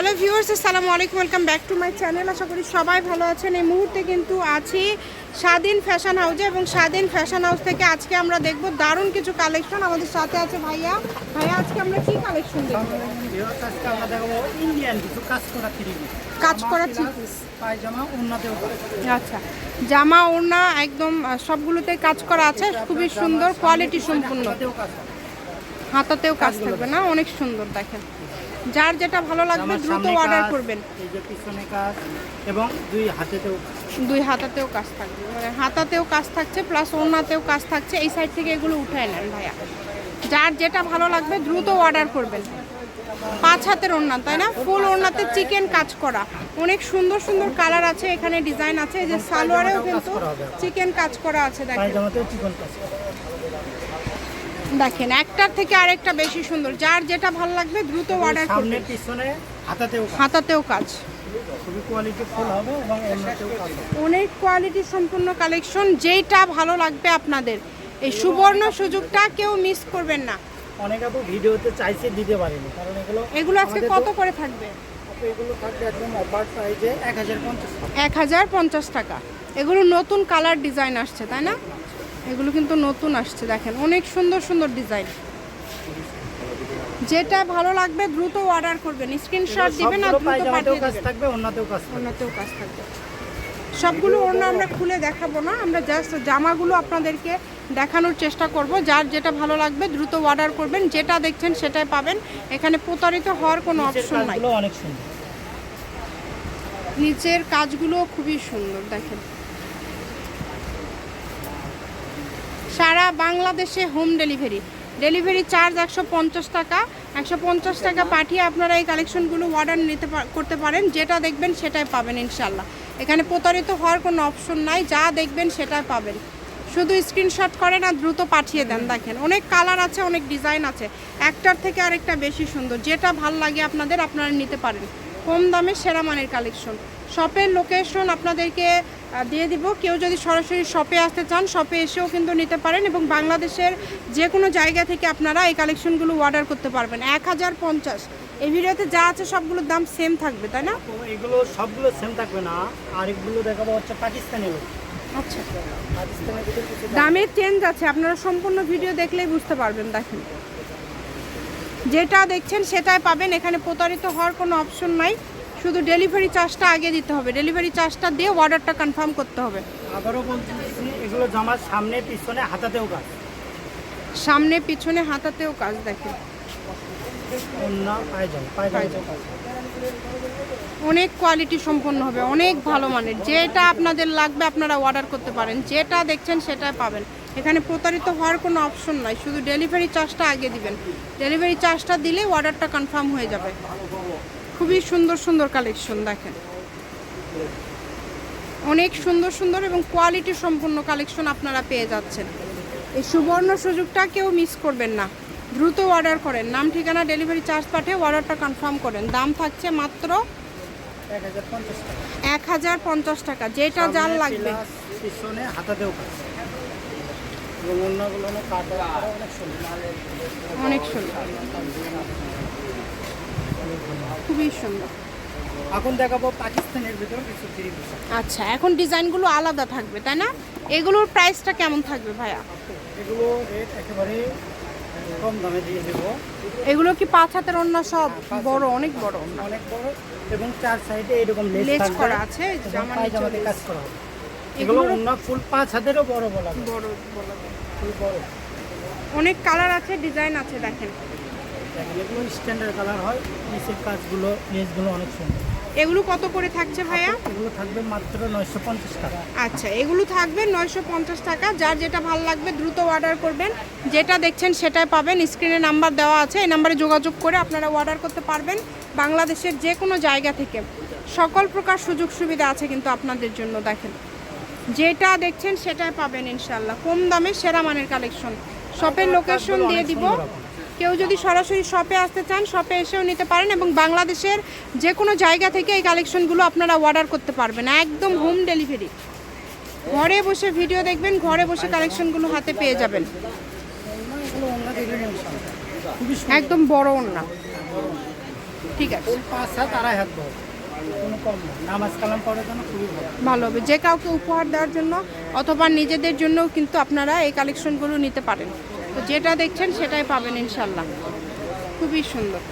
Hello viewers, আসসালামু আলাইকুম, welcome back to my channel. আশা করি সবাই ভালো আছেন। এই মুহূর্তে কিন্তু আছি স্বাধীন ফ্যাশন হাউসে এবং স্বাধীন ফ্যাশন হাউস থেকে আজকে আমরা দেখব দারুণ কিছু কালেকশন আমাদের সাথে আছে ভাইয়া। ভাইয়া, আজকে আমরা কি কালেকশন কাজ করা আচ্ছা জামা, ওড়না, একদম সবগুলোতে কাজ করা আছে। খুবই সুন্দর কোয়ালিটি সম্পূর্ণ। হাতাতেও কাজ থাকবে না? অনেক সুন্দর, দেখেন। যার যেটা ভালো লাগবে দ্রুত অর্ডার করবেন। এই যে পিছনে কাজ এবং দুই হাতেতেও দুই হাতাতেও কাজ থাকবে। মানে হাতাতেও কাজ থাকছে প্লাস ওড়নাতেও কাজ থাকছে। এই সাইড থেকে এগুলো উঠায় নেন ভাইয়া। যার যেটা ভালো লাগবে দ্রুত অর্ডার করবেন। পাঁচ হাতের ওড়না তাই না? ফুল ওড়নাতে চিকেন কাজ করা। অনেক সুন্দর সুন্দর কালার আছে এখানে ডিজাইন আছে। এই যে সালোয়ারেও কিন্তু চিকেন কাজ করা আছে দেখেন পায়জামাতেও চিকন কাজ করা। দেখেন একটার থেকে আরেকটা বেশি সুন্দর। যার যেটা ভালো লাগবে দ্রুত অর্ডার সামনে করবেন পিছনে হাতাতেও কাজ। হাতাতেও কাজ। অনেক কোয়ালিটি সম্পূর্ণ কালেকশন যেইটা ভালো লাগবে আপনাদের। এই সুবর্ণ সুযোগটা কেউ মিস করবেন না। অনেক আপু ভিডিওতে চাইছে দিতে পারেনি। কারণ এগুলো এগুলো আজকে কত করে থাকবে? এগুলো থাকবে একদম অফার প্রাইজে এক হাজার পঞ্চাশ এক হাজার পঞ্চাশ টাকা। এগুলো নতুন কালার ডিজাইন আসছে তাই না? এগুলো কিন্তু নতুন আসছে দেখেন। অনেক সুন্দর সুন্দর ডিজাইন। যেটা ভালো লাগবে দ্রুত অর্ডার করবেন। স্ক্রিনশট দিবেন আর দ্রুত পাঠিয়ে কাজ দেবেন। থাকবে উন্নতেও কাজ থাকবে। ওনাতেও কাজ থাকবে। সবগুলো অন্য আমরা খুলে দেখাবো না আমরা জাস্ট জামাগুলো আপনাদেরকে দেখানোর চেষ্টা করব। যার যেটা ভালো লাগবে দ্রুত অর্ডার করবেন। যেটা দেখছেন সেটাই পাবেন। এখানে প্রতারিত হওয়ার কোনো অপশন নাই। অনেক সুন্দর। নিচের কাজগুলো খুবই সুন্দর দেখেন। সারা বাংলাদেশে হোম ডেলিভারি। ডেলিভারি চার্জ একশো পঞ্চাশ টাকা। একশো পঞ্চাশ টাকা পাঠিয়ে আপনারা এই কালেকশনগুলো অর্ডার নিতে করতে পারেন। যেটা দেখবেন সেটাই পাবেন ইনশাল্লাহ এখানে প্রতারিত হওয়ার কোনো অপশন নাই। যা দেখবেন সেটাই পাবেন। শুধু স্ক্রিনশট করেন আর দ্রুত পাঠিয়ে দেন। দেখেন, অনেক কালার আছে, অনেক ডিজাইন আছে। একটার থেকে আরেকটা বেশি সুন্দর। যেটা ভালো লাগে আপনাদের, আপনারা নিতে পারেন। কম দামে সেরা মানের কালেকশন। শপের লোকেশন আপনাদেরকে দিয়ে দিব। কেউ যদি সরাসরি শপে আসতে চান শপে এসেও কিন্তু নিতে পারেন এবং বাংলাদেশের যে কোনো জায়গা থেকে আপনারা এই কালেকশনগুলো অর্ডার করতে পারবেন। এক হাজার পঞ্চাশ। এই ভিডিওতে যা আছে সবগুলোর দাম সেম থাকবে তাই না? এগুলো সবগুলো সেম থাকবে না। আরেকগুলো দেখাবো হচ্ছে পাকিস্তানি আচ্ছা। দামের চেঞ্জ আছে। আপনারা সম্পূর্ণ ভিডিও দেখলেই বুঝতে পারবেন দেখেন। যেটা দেখছেন সেটাই পাবেন। এখানে প্রতারিত হওয়ার কোনো অপশন নাই। শুধু ডেলিভারি চার্জটা আগে দিতে হবে। ডেলিভারি চার্জটা দিয়ে অর্ডারটা কনফার্ম করতে হবে। আবারও বলতেছি এগুলো জামার সামনে পিছনে হাতাতেও কাজ। সামনে পিছনে হাতাতেও কাজ কাজ অনেক কোয়ালিটি সম্পন্ন হবে অনেক ভালো মানের। যেটা আপনাদের লাগবে আপনারা অর্ডার করতে পারেন। যেটা দেখছেন সেটা পাবেন। এখানে প্রতারিত হওয়ার কোনো অপশন নাই। শুধু ডেলিভারি চার্জটা আগে দিবেন। ডেলিভারি চার্জটা দিলে অর্ডারটা কনফার্ম হয়ে যাবে। খুবই সুন্দর সুন্দর কালেকশন দেখেন। অনেক সুন্দর সুন্দর এবং কোয়ালিটি সম্পূর্ণ কালেকশন আপনারা পেয়ে যাচ্ছেন। এই সুবর্ণ সুযোগটা কেউ মিস করবেন না। দ্রুত অর্ডার করেন। নাম ঠিকানা ডেলিভারি চার্জ পাঠিয়ে অর্ডারটা কনফার্ম করেন। দাম থাকছে মাত্র এক হাজার পঞ্চাশ টাকা। যেটা যার লাগবে। অনেক সুন্দর। খুবই সুন্দর। এখন দেখাবো পাকিস্তানের ভিতরে কিছু থ্রি আচ্ছা এখন ডিজাইনগুলো আলাদা থাকবে তাই না? এগুলোর প্রাইসটা কেমন থাকবে ভাইয়া? এগুলো একেবারে কম দামে দিয়ে দেবো। এগুলো কি পাঁচ হাতের অন্য সব বড় অনেক বড়? অনেক বড় এবং চার সাইডে এরকম লেস করা আছে জামা নিচে কাজ করা এগুলো অন্য ফুল পাঁচ হাতেরও বড় বলা বড় বড়। অনেক কালার আছে ডিজাইন আছে দেখেন। এগুলো স্ট্যান্ডার্ড কালার হয় নিচের কাজগুলো লেসগুলো অনেক সুন্দর। এগুলো কত করে থাকছে ভাইয়া? এগুলো থাকবে মাত্র নয়শো পঞ্চাশ টাকা। আচ্ছা এগুলো থাকবে নয়শো পঞ্চাশ টাকা। যার যেটা ভালো লাগবে দ্রুত অর্ডার করবেন। যেটা দেখছেন সেটাই পাবেন। স্ক্রিনে নাম্বার দেওয়া আছে। এই নাম্বারে যোগাযোগ করে আপনারা অর্ডার করতে পারবেন বাংলাদেশের যে কোনো জায়গা থেকে। সকল প্রকার সুযোগ সুবিধা আছে কিন্তু আপনাদের জন্য দেখেন। যেটা দেখছেন সেটাই পাবেন ইনশাল্লাহ কম দামে সেরা মানের কালেকশন শপের লোকেশন দিয়ে দিব। কেউ যদি সরাসরি শপে আসতে চান শপে এসেও নিতে পারেন এবং বাংলাদেশের যে কোনো জায়গা থেকে এই কালেকশনগুলো আপনারা অর্ডার করতে পারবেন। একদম হোম ডেলিভারি ঘরে বসে ভিডিও দেখবেন, ঘরে বসে কালেকশনগুলো হাতে পেয়ে যাবেন। একদম বড় ওড়না। ঠিক আছে। ভালো হবে। যে কাউকে উপহার দেওয়ার জন্য অথবা নিজেদের জন্যও কিন্তু আপনারা এই কালেকশনগুলো নিতে পারেন। যেটা দেখছেন সেটাই পাবেন ইনশাল্লাহ। খুবই সুন্দর।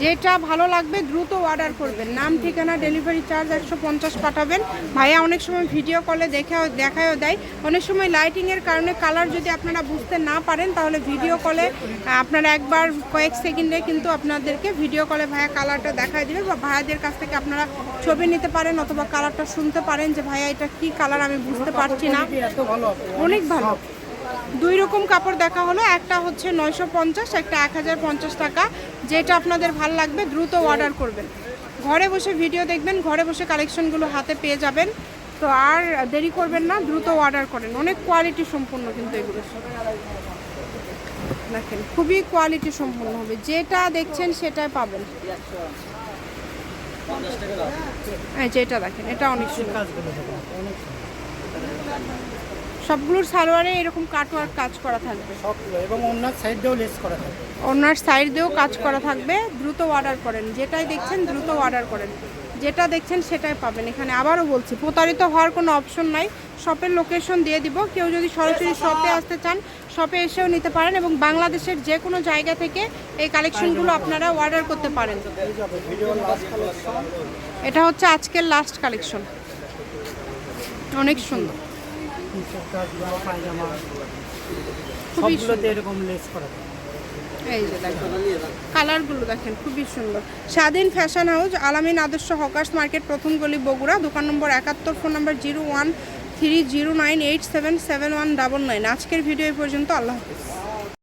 যেটা ভালো লাগবে দ্রুত অর্ডার করবেন। নাম ঠিকানা ডেলিভারি চার্জ একশো পঞ্চাশ পাঠাবেন। ভাইয়া অনেক সময় ভিডিও কলে দেখাও দেখায়ও দেয়। অনেক সময় লাইটিংয়ের কারণে কালার যদি আপনারা বুঝতে না পারেন তাহলে ভিডিও কলে আপনারা একবার কয়েক সেকেন্ডে কিন্তু আপনাদেরকে ভিডিও কলে ভাইয়া কালারটা দেখায় দিবে বা ভাইয়াদের কাছ থেকে আপনারা ছবি নিতে পারেন অথবা কালারটা শুনতে পারেন যে ভাইয়া এটা কি কালার আমি বুঝতে পারছি না। অনেক ভালো। দুই রকম কাপড় দেখা হলো। একটা হচ্ছে নয়শো পঞ্চাশ, একটা এক হাজার পঞ্চাশ টাকা। যেটা আপনাদের ভালো লাগবে, দ্রুত অর্ডার করবেন। ঘরে বসে ভিডিও দেখবেন, ঘরে বসে কালেকশনগুলো হাতে পেয়ে যাবেন। তো আর দেরি করবেন না, দ্রুত অর্ডার করেন। অনেক কোয়ালিটি সম্পূর্ণ কিন্তু এগুলো। দেখেন, খুবই কোয়ালিটি সম্পূর্ণ হবে। যেটা দেখছেন সেটাই পাবেন। হ্যাঁ যেটা দেখেন এটা অনেক সুন্দর। সবগুলোর সালোয়ারে এরকম কাটওয়ার্ক কাজ করা থাকবে। সবগুলো এবং লেস করা থাকে ওনার সাইড দিয়েও কাজ করা থাকবে দ্রুত অর্ডার করেন। যেটাই দেখছেন দ্রুত অর্ডার করেন। যেটা দেখছেন সেটাই পাবেন। এখানে আবারও বলছি প্রতারিত হওয়ার কোনো অপশন নাই। শপের লোকেশন দিয়ে দিব। কেউ যদি সরাসরি শপে আসতে চান শপে এসেও নিতে পারেন এবং বাংলাদেশের যে কোনো জায়গা থেকে এই কালেকশনগুলো আপনারা অর্ডার করতে পারেন। এটা হচ্ছে আজকের লাস্ট কালেকশন অনেক সুন্দর। কালারগুলো দেখেন, খুবই সুন্দর। স্বাধীন ফ্যাশন হাউস, আলামিন আদর্শ হকার্স মার্কেট, প্রথম গলি বগুড়া, দোকান নম্বর একাত্তর, phone number zero one three zero nine eight seven seven one double nine. আজকের ভিডিও পর্যন্ত, আল্লাহ হাফিজ।